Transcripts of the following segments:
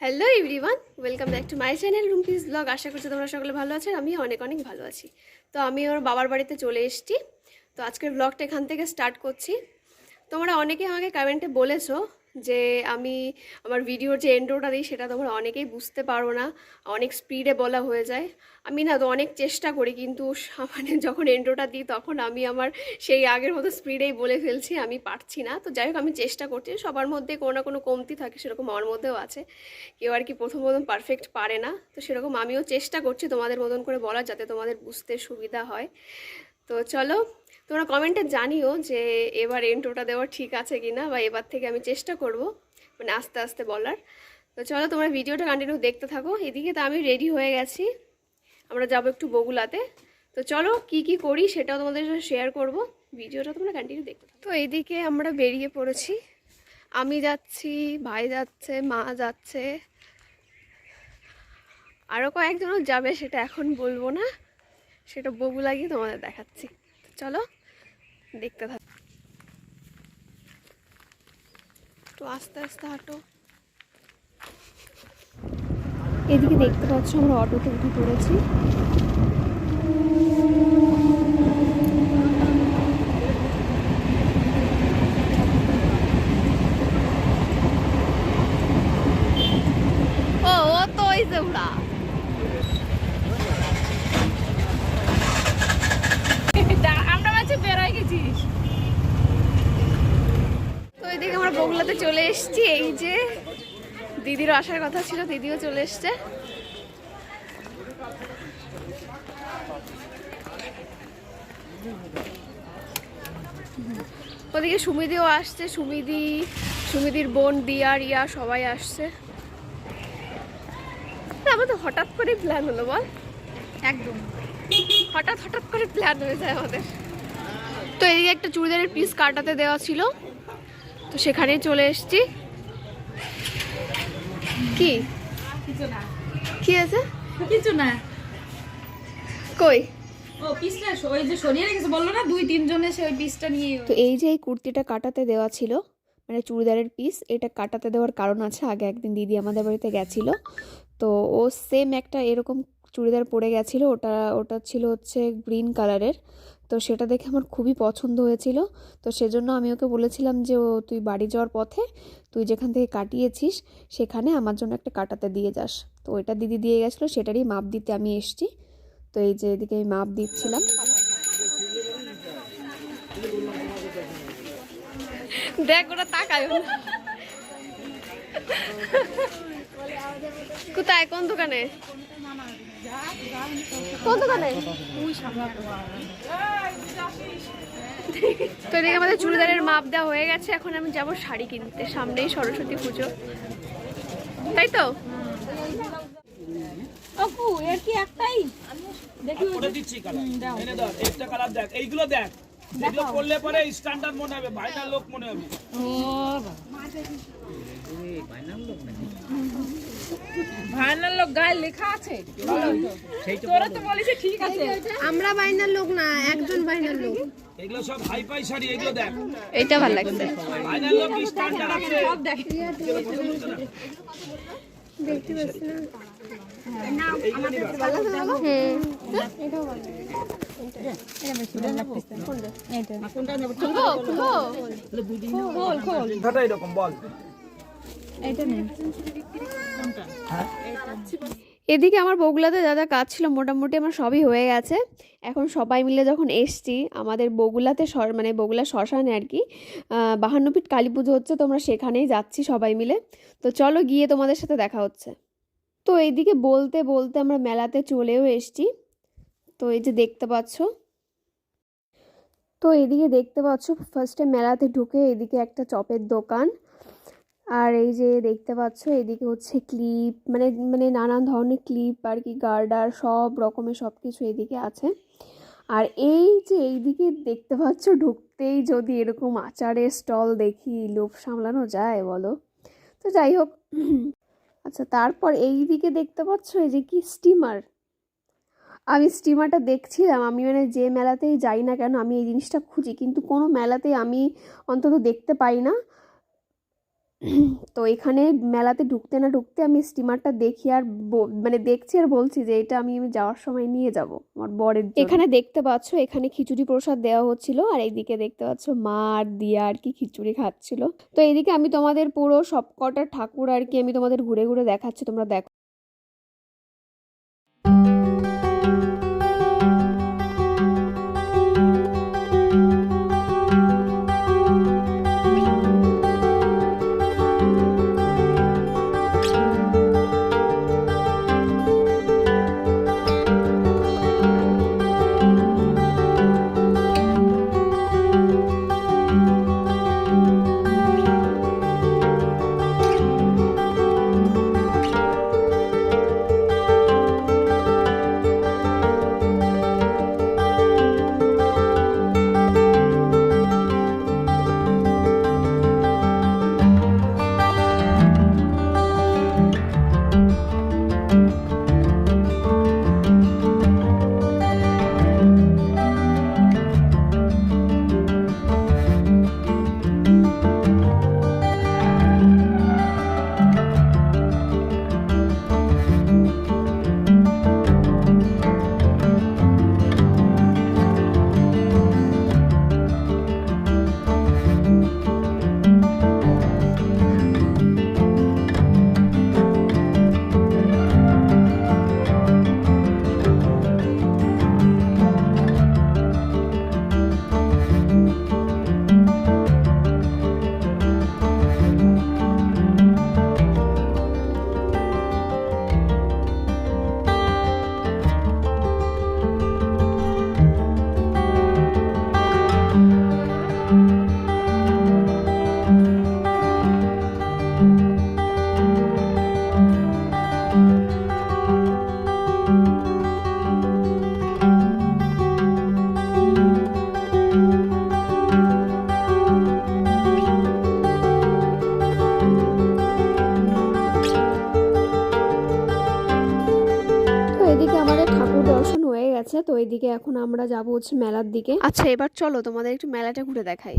Hello everyone welcome back to my channel রুমপিস blog আশা করছি তোমরা সকলে ভালো আছে আমি অনেক অনেক ভালো আছি। তো আমি ওর বাবার বাড়িতে চলে এসছি। তো আজকের ব্লগটা এখান থেকে স্টার্ট করছি। তোমরা অনেকে আমাকে কমেন্টে বলেছ যে আমি আমার ভিডিওর যে এন্ড্রোটা দিই, সেটা তোমরা অনেকেই বুঝতে পারো না। অনেক স্পিডে বলা হয়ে যায়। আমি না তো অনেক চেষ্টা করি, কিন্তু মানে যখন এন্ড্রোটা দিই, তখন আমি আমার সেই আগের মতো স্পিডেই বলে ফেলছি, আমি পারছি না। তো যাই হোক, আমি চেষ্টা করছি। সবার মধ্যে কোনো না কোনো কমতি থাকে, সেরকম আমার মধ্যেও আছে। কেউ আর কি প্রথম প্রথম পারফেক্ট পারে না। তো সেরকম আমিও চেষ্টা করছি তোমাদের মতন করে বলা যাতে তোমাদের বুঝতে সুবিধা হয়। তো চলো তোমরা কমেন্টে জানিও যে এবার এন্ট্রোটা দেওয়া ঠিক আছে কি না বা এবার থেকে আমি চেষ্টা করব মানে আস্তে আস্তে বলার। তো চলো তোমরা ভিডিওটা কন্টিনিউ দেখতে থাকো। এদিকে তো আমি রেডি হয়ে গেছি। আমরা যাব একটু বগুলাতে। তো চলো কি কি করি সেটাও তোমাদের সাথে শেয়ার করব। ভিডিওটা তোমরা কন্টিনিউ দেখতে থাকো। তো এইদিকে আমরা বেরিয়ে পড়েছি। আমি যাচ্ছি, ভাই যাচ্ছে, মা যাচ্ছে। আরও কয়েকজনও যাবে সেটা এখন বলব না। সেটা বগুলা গিয়ে তোমাদের দেখাচ্ছি। চলো দেখতে থাক। একটু আস্তে আস্তে হাঁটো। এদিকে দেখতে পাচ্ছ আমরা অটোতে উঠে পড়েছি ও ও তো ওই যে ওরা আমরা মাঝে বেরোয় গেছিস তো এদিকে আমরা বগুলাতে চলে এসেছি এই যে দিদিরও আসার কথা ছিল দিদিও চলে এসছে। ওদিকে সুমিদিও আসছে সুমিদি সুমিদির বোন দিয়া রিয়া সবাই আসছে। আমাদের হঠাৎ করে প্ল্যান হলো বল। একদম। হঠাৎ হঠাৎ করে প্ল্যান হয়ে যায় আমাদের। তো এদিকে একটা চুড়িদারের পিস কাটাতে দেওয়া ছিল। তো সেখানেই চলে এসেছি। কি? কি আছে? কিছু না। কই? তো এই যে এই কুর্তিটা কাটাতে দেওয়া ছিল মানে চুড়িদারের পিস এটা কাটাতে দেওয়ার কারণ আছে আগে একদিন দিদি আমাদের বাড়িতে গেছিল। তো ও সেম একটা এরকম চুড়িদার পরে গেছিল ওটা ওটা ছিল হচ্ছে গ্রিন কালারের তো সেটা দেখে আমার খুবই পছন্দ হয়েছিল। তো সেজন্য আমি ওকে বলেছিলাম যে ও তুই বাড়ি যাওয়ার পথে তুই যেখান থেকে কাটিয়েছিস সেখানে আমার জন্য একটা কাটাতে দিয়ে যাস। তো ওইটা দিদি দিয়ে গেছিল সেটারই মাপ দিতে আমি এসছি। তো এই যে এদিকে আমি মাপ দিচ্ছিলাম। দেখ ওরা তাকায় কোথায়? কোন দোকানে? কোন দোকানে? তো এদিকে আমাদের চুড়িদারের মাপ দেওয়া হয়ে গেছে এখন আমি যাব শাড়ি কিনতে। সামনেই সরস্বতী পুজো। তাই তো? এর কি একটাই? দেখি দিচ্ছি কালার দাও। একটা কালার দেখ এইগুলো দেখ। যেগুলো করলে পরে স্ট্যান্ডার্ড মনে হবে ভাইনার লোক মনে হবে। ভাইনার লোক গায়ে লেখা আছে। তোরা তো বলিস ঠিক আছে। আমরা বাইনার লোক না একজন বাইনার লোক এগুলো সব হাই ফাই শাড়ি এগুলো দেখ। এইটা ভালো লাগছে। ভাইনার লোক স্ট্যান্ডার্ড আছে। সব দেখ। দেখতে পাচ্ছি না এদিকে আমার বগুলাতে যা যা কাজ ছিল মোটামুটি আমার সবই হয়ে গেছে। এখন সবাই মিলে যখন এসছি, আমাদের বগুলাতে স- মানে বগুলা শ্মশানে আর কি বাহান্ন ফিট কালী পুজো হচ্ছে, তোমরা সেখানেই যাচ্ছি সবাই মিলে। তো চলো গিয়ে তোমাদের সাথে দেখা হচ্ছে। তো এইদিকে বলতে বলতে আমরা মেলাতে চলেও এসছি। তো এই যে দেখতে পাচ্ছ। তো এদিকে দেখতে পাচ্ছ ফার্স্টে মেলাতে ঢুকে এদিকে একটা চপের দোকান। আর এই যে দেখতে পাচ্ছ এদিকে হচ্ছে ক্লিপ মানে মানে নানান ধরনের ক্লিপ আর কি গার্ডার সব রকমের সব কিছু এদিকে আছে। আর এই যে এইদিকে দেখতে পাচ্ছ, ঢুকতেই যদি এরকম আচারের স্টল দেখি, লোভ সামলানো যায় বলো। তো যাই হোক আচ্ছা তারপর এই দিকে দেখতে পাচ্ছ এই যে কি স্টিমার আমি স্টিমারটা দেখছিলাম, আমি মানে যে মেলাতেই যাই না কেন আমি এই জিনিসটা খুঁজি, কিন্তু কোনো মেলাতেই আমি অন্তত দেখতে পাই না। তো এখানে মেলাতে ঢুকতে না ঢুকতে আমি স্টিমারটা দেখি আর মানে দেখছি আর বলছি যে এটা আমি আমি যাওয়ার সময় নিয়ে যাব আমার বরের এখানে দেখতে পাচ্ছ, এখানে খিচুড়ি প্রসাদ দেওয়া হচ্ছিল আর এইদিকে দেখতে পাচ্ছ মা আর দিয়া আর কি খিচুড়ি খাচ্ছিল। তো এইদিকে আমি তোমাদের পুরো সবকটা ঠাকুর আর কি আমি তোমাদের ঘুরে ঘুরে দেখাচ্ছি, তোমরা দেখো। এদিকে এখন আমরা যাব হচ্ছে মেলার দিকে। আচ্ছা এবার চলো তোমাদের একটু মেলাটা ঘুরে দেখাই।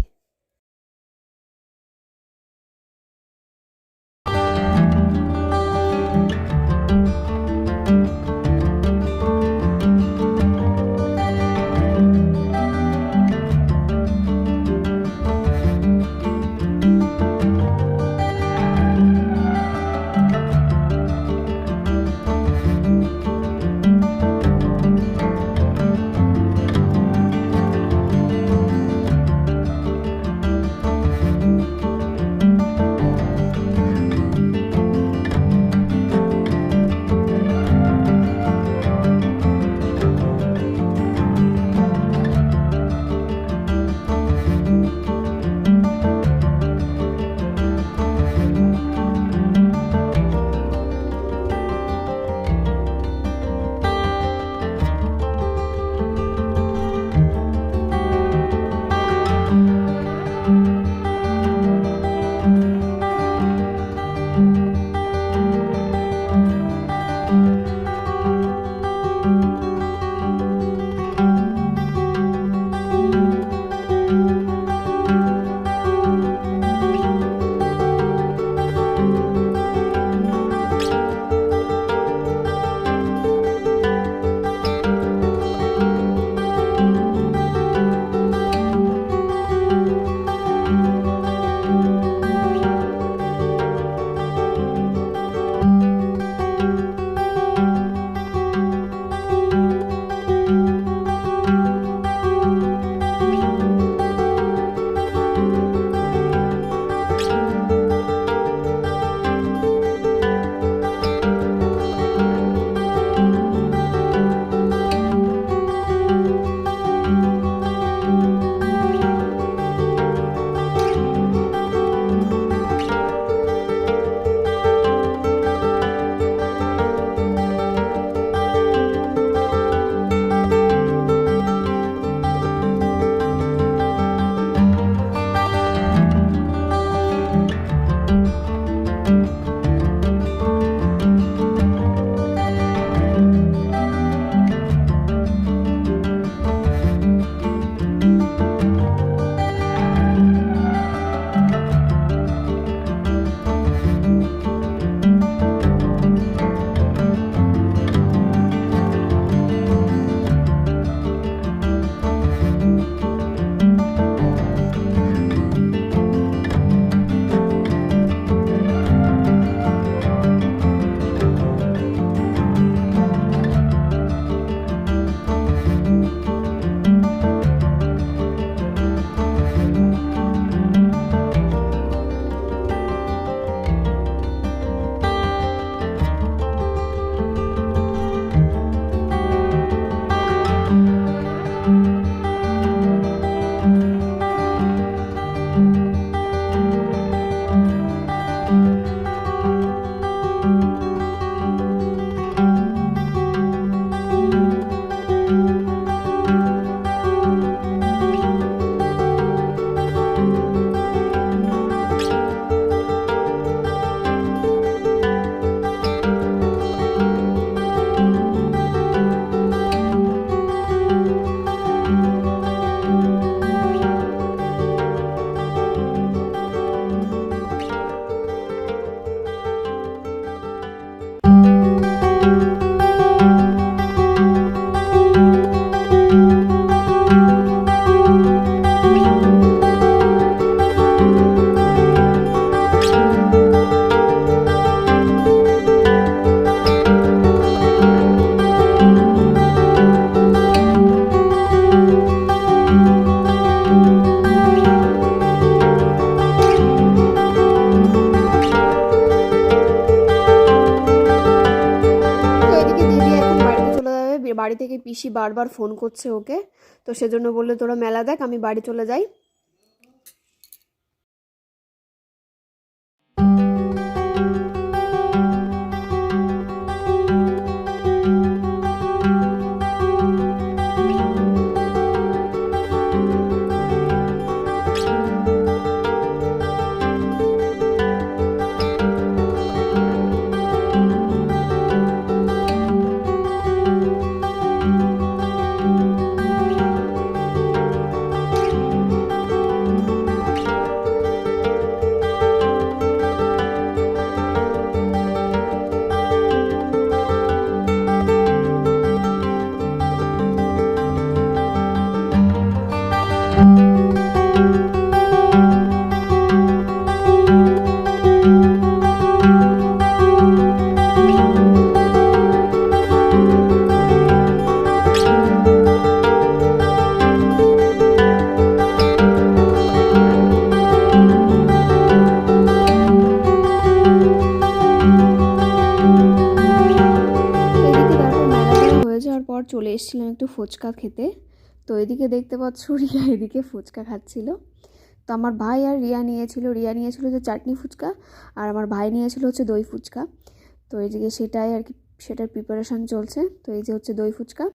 বাড়ি থেকে পিসি বারবার ফোন করছে ওকে, তো সেজন্য বললে, তোরা মেলা দেখ, আমি বাড়ি চলে যাই। ফুচকা খেতে। তো এদিকে দেখতে পাচ্ছ রিয়া এদিকে ফুচকা খাচ্ছিল। তো আমার ভাই আর রিয়া নিয়েছিল রিয়া নিয়েছিল যে চাটনি ফুচকা আর আমার ভাই নিয়েছিল হচ্ছে দই ফুচকা। তো এদিকে সেটাই আর কি, সেটার প্রিপারেশান চলছে। তো এই যে হচ্ছে দই ফুচকা।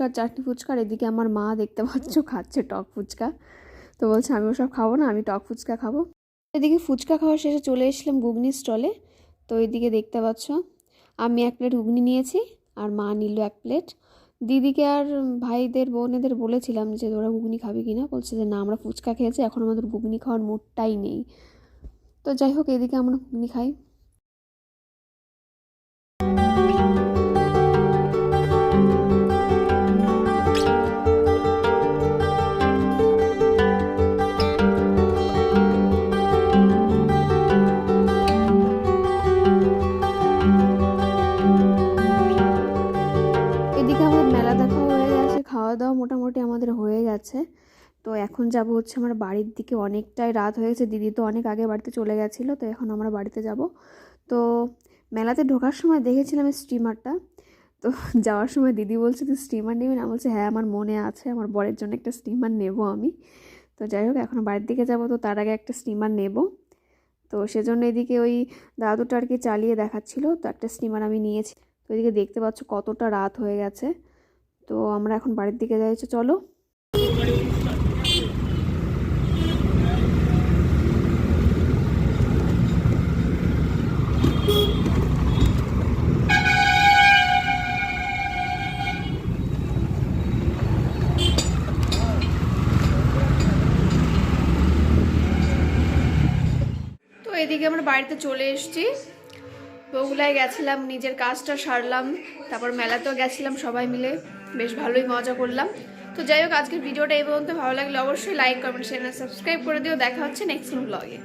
ফুচকা, চাটনি ফুচকা, আর এদিকে আমার মা দেখতে পাচ্ছ খাচ্ছে টক ফুচকা। তো বলছে আমি ওসব খাব না, আমি টক ফুচকা খাব। এদিকে ফুচকা খাওয়ার শেষে চলে এসলাম ঘুগনির স্টলে। তো এদিকে দেখতে পাচ্ছ, আমি এক প্লেট ঘুগনি নিয়েছি, আর মা নিল এক প্লেট। দিদিকে আর ভাইদের, বোনেদের বলেছিলাম যে, তোরা ঘুগনি খাবি কি না বলছে যে, না, আমরা ফুচকা খেয়েছি, এখন আমাদের ঘুগনি খাওয়ার মুডটাই নেই। তো যাই হোক, এদিকে আমরা ঘুগনি খাই। দাওয়া মোটামুটি আমাদের হয়ে গেছে। তো এখন যাব হচ্ছে আমার বাড়ির দিকে। অনেকটাই রাত হয়ে গেছে। দিদি তো অনেক আগে বাড়িতে চলে গেছিল, তো এখন আমরা বাড়িতে যাব। তো মেলাতে ঢোকার সময় দেখেছিলাম স্টিমারটা। তো যাওয়ার সময় দিদি বলছে, তুই স্টিমার নেবে না? বলছে হ্যাঁ আমার মনে আছে। আমার বরের জন্য একটা স্টিমার নেব আমি। তো যাই হোক, এখন বাড়ির দিকে যাব। তো তার আগে একটা স্টিমার নেব। তো সেজন্য এদিকে ওই দাদুটা আর কি চালিয়ে দেখাচ্ছিল। তো একটা স্টিমার আমি নিয়েছি। তো এদিকে দেখতে পাচ্ছ কতটা রাত হয়ে গেছে। তো আমরা এখন বাড়ির দিকে যাইছো চলো। তো এদিকে আমরা বাড়িতে চলে এসেছি। বগুলায় গেছিলাম, নিজের কাজটা সারলাম, তারপর মেলাতেও গেছিলাম সবাই মিলে। বেশ ভালোই মজা করলাম। তো যাই হোক, আজকের ভিডিওটা এই পর্যন্ত। ভালো লাগলে অবশ্যই লাইক কমেন্ট শেয়ার সাবস্ক্রাইব করে দিও। দেখা হচ্ছে নেক্সট ব্লগে